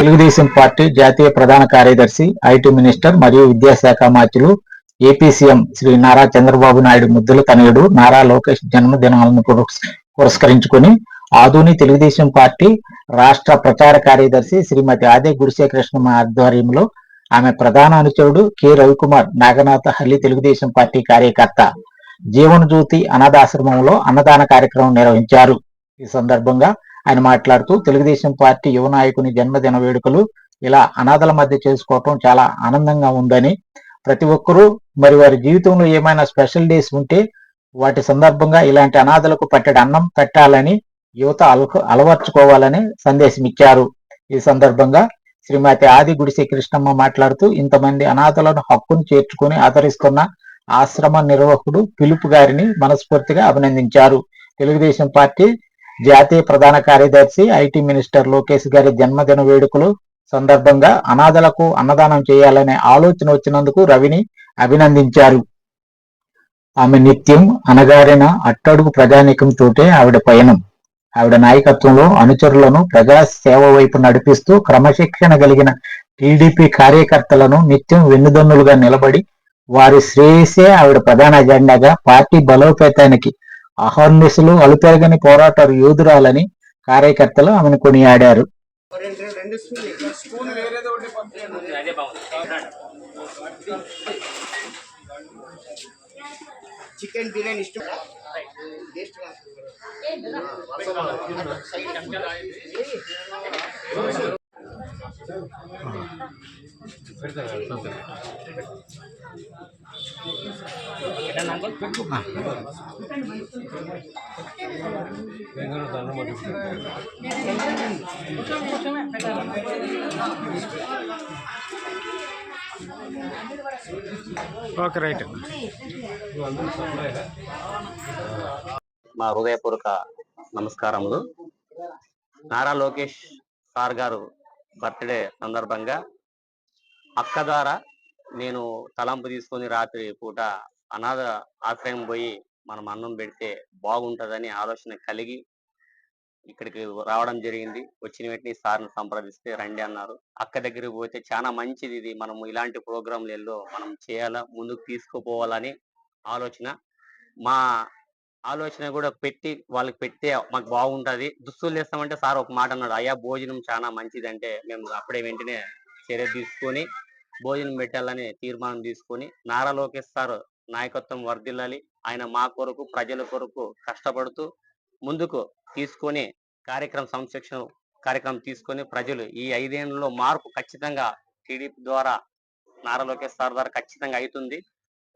Telugu Desam party జాతీయ ప్రధాన కార్యదర్శి ఐటీ మినిస్టర్ మరియు విద్యాశాఖ మంత్రులు ఏపీ సీఎం శ్రీ నారా చంద్రబాబు నాయుడు ముద్దుల తనయుడు నారా లోకేష్ జన్మదినాలను పురస్కరించుకుని ఆధుని తెలుగుదేశం పార్టీ రాష్ట్ర ప్రచార కార్యదర్శి శ్రీమతి ఆదే గుడిశేకృష్ణ ఆధ్వర్యంలో ఆమె ప్రధాన అనుచరుడు కె. రవికుమార్ నాగనాథ హల్లి తెలుగుదేశం పార్టీ కార్యకర్త జీవన జ్యోతి అనాథాశ్రమంలో అన్నదాన కార్యక్రమం నిర్వహించారు. ఈ సందర్భంగా ఆయన మాట్లాడుతూ తెలుగుదేశం పార్టీ యువ నాయకుని జన్మదిన వేడుకలు ఇలా అనాథల మధ్య చేసుకోవటం చాలా ఆనందంగా ఉందని ప్రతి ఒక్కరూ మరి వారి జీవితంలో ఏమైనా స్పెషల్ డేస్ ఉంటే వాటి సందర్భంగా ఇలాంటి అనాథలకు పట్టెడు అన్నం పెట్టాలని యువత అలక- అలవర్చుకోవాలని సందేశం ఇచ్చారు ఈ సందర్భంగా శ్రీమతి ఆది గుడిసె కృష్ణమ్మ మాట్లాడుతూ ఇంతమంది అనాథలను హక్కును చేర్చుకుని ఆదరిస్తున్న ఆశ్రమ నిర్వాహకుడు పిలుపు గారిని మనస్ఫూర్తిగా అభినందించారు. తెలుగుదేశం పార్టీ జాతీయ ప్రధాన కార్యదర్శి ఐటీ మినిస్టర్ లోకేష్ గారి జన్మదిన వేడుకలు సందర్భంగా అనాథలకు అన్నదానం చేయాలనే ఆలోచన వచ్చినందుకు రవిని అభినందించారు. ఆమె నిత్యం అనగారిన అట్టడుగు ప్రజానీకంతోటే ఆవిడ పయనం. ఆవిడ నాయకత్వంలో అనుచరులను ప్రజా సేవ వైపు నడిపిస్తూ క్రమశిక్షణ కలిగిన టీడీపీ కార్యకర్తలను నిత్యం వెన్నుదన్నులుగా నిలబడి వారి శ్రేయసే ఆవిడ ప్రధాన ఎజెండాగా పార్టీ బలోపేతానికి అహర్నిశలు అలుపెరగని పోరాట యోధురాలని కార్యకర్తలు ఆమెను కొనియాడారు. చికెన్ బిర్యానీ ఇష్టం. Okay right. మా హృదయపూర్వక నమస్కారములు. నారా లోకేష్ సార్ గారు బర్త్డే సందర్భంగా అక్క ద్వారా నేను తలంపు తీసుకొని రాత్రి పూట అనాథ ఆశ్రయం పోయి మనం అన్నం పెడితే బాగుంటుందని ఆలోచన కలిగి ఇక్కడికి రావడం జరిగింది. వచ్చిన వెంటనే సార్ని సంప్రదిస్తే రండి అన్నారు. అక్క దగ్గరికి పోతే చాలా మంచిది ఇది. మనం ఇలాంటి ప్రోగ్రాంలలో మనం చేయాలా ముందుకు తీసుకుపోవాలని ఆలోచన. మా ఆలోచన కూడా పెట్టి వాళ్ళకి పెడితే మాకు బాగుంటది. దుస్తులు వేస్తామంటే సార్ ఒక మాట అన్నాడు అయ్యా భోజనం చాలా మంచిదంటే మేము అప్పుడే వెంటనే చర్య తీసుకొని భోజనం పెట్టాలని తీర్మానం తీసుకొని నారా లోకేష్ సార్ నాయకత్వం వర్ధిల్లాలి. ఆయన మా కొరకు ప్రజల కొరకు కష్టపడుతూ ముందుకు తీసుకొని కార్యక్రమం సంశిక్షణ కార్యక్రమం తీసుకొని ప్రజలు ఈ ఐదేళ్ళలో మార్పు ఖచ్చితంగా టీడీపీ ద్వారా నారా లోకేష్ సార్ ద్వారా ఖచ్చితంగా అవుతుంది.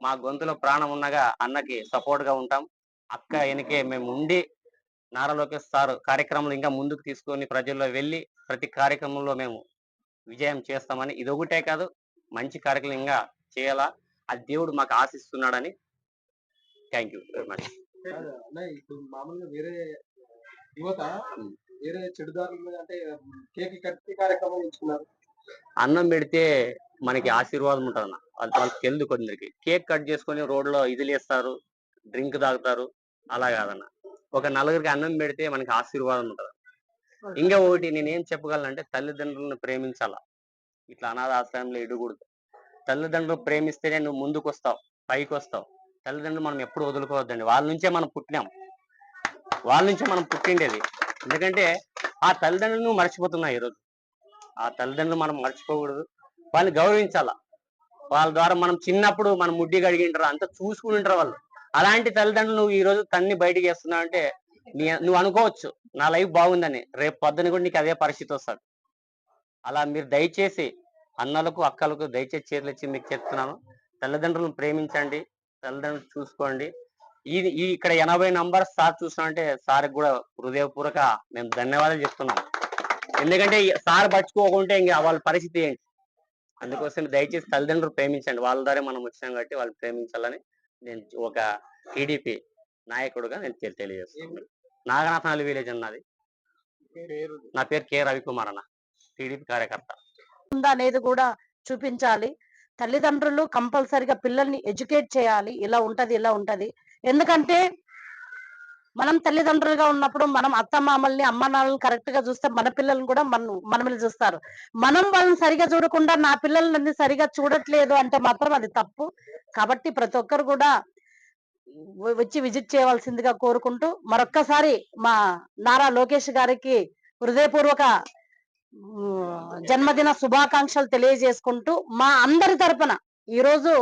మా గొంతులో ప్రాణం ఉన్నగా అన్నకి సపోర్ట్గా ఉంటాం. అక్క వెనకే మేము ఉండి నారా లోకేష్ సార్ కార్యక్రమాలు ఇంకా ముందుకు తీసుకొని ప్రజల్లో వెళ్ళి ప్రతి కార్యక్రమంలో మేము విజయం చేస్తామని ఇది ఒకటే కాదు మంచి కార్యక్రమం ఇంకా చేయాలా? అది దేవుడు మాకు ఆశిస్తున్నాడని థ్యాంక్ యూ వెరీ మచ్ ఇప్పుడు మామూలుగా వేరే యువత వేరే చెడుదారులు అంటే కేక్ కట్టి కార్యక్రమం ఎంచుకున్నారు అన్నం పెడితే మనకి ఆశీర్వాదం ఉంటుంది అన్న అది వాళ్ళకి తెలుదు కొందరికి. కేక్ కట్ చేసుకొని రోడ్లో ఇదిలేస్తారు డ్రింక్ తాగుతారు. అలా కాదన్న. ఒక నలుగురికి అన్నం పెడితే మనకి ఆశీర్వాదం ఉంటుంది. ఇంకా ఒకటి నేను ఏం చెప్పగలనంటే తల్లిదండ్రులను ప్రేమించాలా? ఇట్లా అనాథ ఆశ్రయంలో ఇడకూడదు తల్లిదండ్రులు ప్రేమిస్తేనే నువ్వు ముందుకు వస్తావు పైకి వస్తావు తల్లిదండ్రులు మనం ఎప్పుడు వదులుకోవద్దండి. వాళ్ళ నుంచే మనం పుట్టినాం. వాళ్ళ నుంచే మనం పుట్టిండేది. ఎందుకంటే ఆ తల్లిదండ్రులు నువ్వు మర్చిపోతున్నావు ఈరోజు. ఆ తల్లిదండ్రులు మనం మర్చిపోకూడదు. వాళ్ళని గౌరవించాలా? వాళ్ళ ద్వారా మనం చిన్నప్పుడు మనం ముడ్డి కడిగింటారు అంతా చూసుకుని ఉంటారు వాళ్ళు? అలాంటి తల్లిదండ్రులు నువ్వు ఈ రోజు తన్ని బయటికి వేస్తున్నావు అంటే నీ నువ్వు అనుకోవచ్చు నా లైఫ్ బాగుందని. రేపు పొద్దున కూడా నీకు అదే పరిస్థితి వస్తాడు అలా మీరు దయచేసి అన్నలకు అక్కలకు దయచేసి చేతులు ఇచ్చి మీకు చెప్తున్నాను. తల్లిదండ్రులను ప్రేమించండి తల్లిదండ్రులు చూసుకోండి. ఇది ఈ ఇక్కడ ఎనభై నంబర్ సార్ చూసినామంటే సార్కి కూడా హృదయపూర్వక మేము ధన్యవాదాలు చెప్తున్నాం. ఎందుకంటే సార్ పట్టుకోకుంటే ఇంకా వాళ్ళ పరిస్థితి ఏంటి? అందుకోసం దయచేసి తల్లిదండ్రులు ప్రేమించండి. వాళ్ళ ద్వారా మనం వచ్చినాం కాబట్టి వాళ్ళు ప్రేమించాలని నేను ఒక టీడీపీ నాయకుడుగా నేను తెలి- తెలియజేస్తున్నాను. నాగనాథనాలి విలేజ్ అన్నది. నా పేరు కె. రవికుమార్ అన్న టీడీపీ కార్యకర్త. ఉందా అనేది కూడా చూపించాలి. తల్లిదండ్రులు కంపల్సరిగా పిల్లల్ని ఎడ్యుకేట్ చేయాలి. ఇలా ఉంటది ఇలా ఉంటది. ఎందుకంటే మనం తల్లిదండ్రులుగా ఉన్నప్పుడు మనం అత్త మామల్ని అమ్మ నాన్నల్ని కరెక్ట్గా చూస్తే మన పిల్లల్ని కూడా మనం మనల్ని చూస్తారు. మనం వాళ్ళని సరిగా చూడకుండా నా పిల్లల్ని సరిగా చూడట్లేదు అంటే మాత్రం అది తప్పు. కాబట్టి ప్రతి ఒక్కరు కూడా వచ్చి విజిట్ చేయవలసిందిగా కోరుకుంటూ మరొక్కసారి మా నారా లోకేష్ గారికి హృదయపూర్వక జన్మదిన శుభాకాంక్షలు తెలియజేసుకుంటూ మా అందరి తరపున ఈరోజు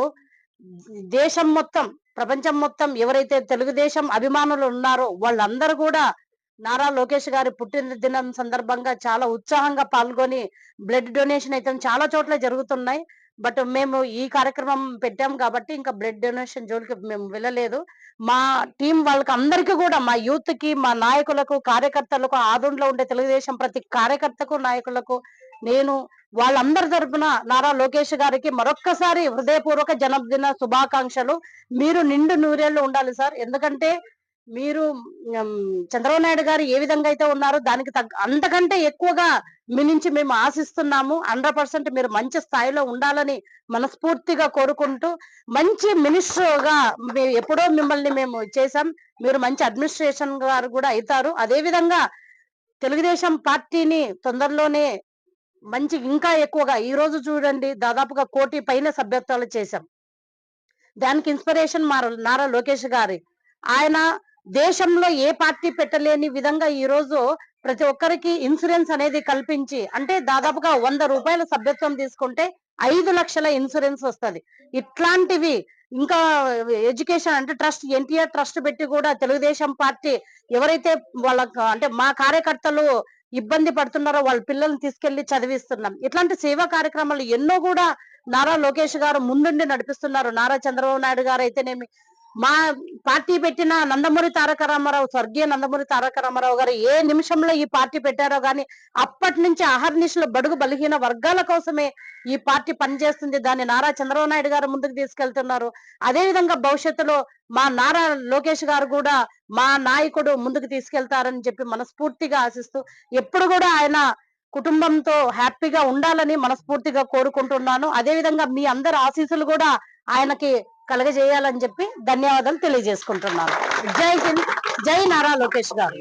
దేశం మొత్తం ప్రపంచం మొత్తం ఎవరైతే తెలుగుదేశం అభిమానులు ఉన్నారో వాళ్ళందరూ కూడా నారా లోకేష్ గారి పుట్టినదినం సందర్భంగా చాలా ఉత్సాహంగా పాల్గొని బ్లడ్ డొనేషన్ అయితే చాలా చోట్ల జరుగుతున్నాయి. బట్ మేము ఈ కార్యక్రమం పెట్టాం కాబట్టి ఇంకా బ్లడ్ డొనేషన్ జోలికి మేము వెళ్ళలేదు. మా టీం వాళ్ళకి అందరికీ కూడా మా యూత్కి మా నాయకులకు కార్యకర్తలకు ఆదంలో ఉండే తెలుగుదేశం ప్రతి కార్యకర్తకు నాయకులకు నేను వాళ్ళందరి తరపున నారా లోకేష్ గారికి మరొక్కసారి హృదయపూర్వక జన్మదిన శుభాకాంక్షలు. మీరు నిండు నూరేళ్ళు ఉండాలి సార్. ఎందుకంటే మీరు చంద్రబాబు నాయుడు గారు ఏ విధంగా అయితే ఉన్నారో దానికి తగ్గ అంతకంటే ఎక్కువగా మీ నుంచి మేము ఆశిస్తున్నాము. హండ్రెడ్ పర్సెంట్ మీరు మంచి స్థాయిలో ఉండాలని మనస్ఫూర్తిగా కోరుకుంటూ మంచి మినిస్టర్గా మేము ఎప్పుడో మిమ్మల్ని మేము చేశాం. మీరు మంచి అడ్మినిస్ట్రేషన్ గారు కూడా అవుతారు. అదే విధంగా తెలుగుదేశం పార్టీని తొందరలోనే మంచి ఇంకా ఎక్కువగా ఈ రోజు చూడండి దాదాపుగా కోటి పైన సభ్యత్వాలు చేశాం. దానికి ఇన్స్పిరేషన్ మా నారా లోకేష్ గారి. ఆయన దేశంలో ఏ పార్టీ పెట్టలేని విధంగా ఈ రోజు ప్రతి ఒక్కరికి ఇన్సూరెన్స్ అనేది కల్పించి అంటే దాదాపుగా వంద రూపాయల సభ్యత్వం తీసుకుంటే ఐదు లక్షల ఇన్సూరెన్స్ వస్తది. ఇట్లాంటివి ఇంకా ఎడ్యుకేషన్ అంటే ట్రస్ట్ ఎన్టీఆర్ ట్రస్ట్ పెట్టి కూడా తెలుగుదేశం పార్టీ ఎవరైతే వాళ్ళ అంటే మా కార్యకర్తలు ఇబ్బంది పడుతున్నారో వాళ్ళ పిల్లల్ని తీసుకెళ్ళి చదివిస్తున్నాం. ఇట్లాంటి సేవా కార్యక్రమాలు ఎన్నో కూడా నారా లోకేష్ గారు ముందుండి నడిపిస్తున్నారు. నారా చంద్రబాబు నాయుడు గారు అయితేనేమి మా పార్టీ పెట్టిన నందమూరి తారక రామారావు స్వర్గీయ నందమూరి తారక రామారావు గారు ఏ నిమిషంలో ఈ పార్టీ పెట్టారో గాని అప్పటి నుంచి అహర్నిశలు బడుగు బలహీన వర్గాల కోసమే ఈ పార్టీ పనిచేస్తుంది. దాన్ని నారా చంద్రబాబు నాయుడు గారు ముందుకు తీసుకెళ్తున్నారు. అదే విధంగా భవిష్యత్తులో మా నారా లోకేష్ గారు కూడా మా నాయకుడు ముందుకు తీసుకెళ్తారని చెప్పి మనస్ఫూర్తిగా ఆశిస్తూ ఎప్పుడు కూడా ఆయన కుటుంబంతో హ్యాపీగా ఉండాలని మనస్ఫూర్తిగా కోరుకుంటున్నాను. అదే విధంగా మీ అందరి ఆశీస్సులు కూడా ఆయనకి కలగజేయాలని చెప్పి ధన్యవాదాలు తెలియజేసుకుంటున్నాను. జై హింద్ జై నారా లోకేష్ గారు.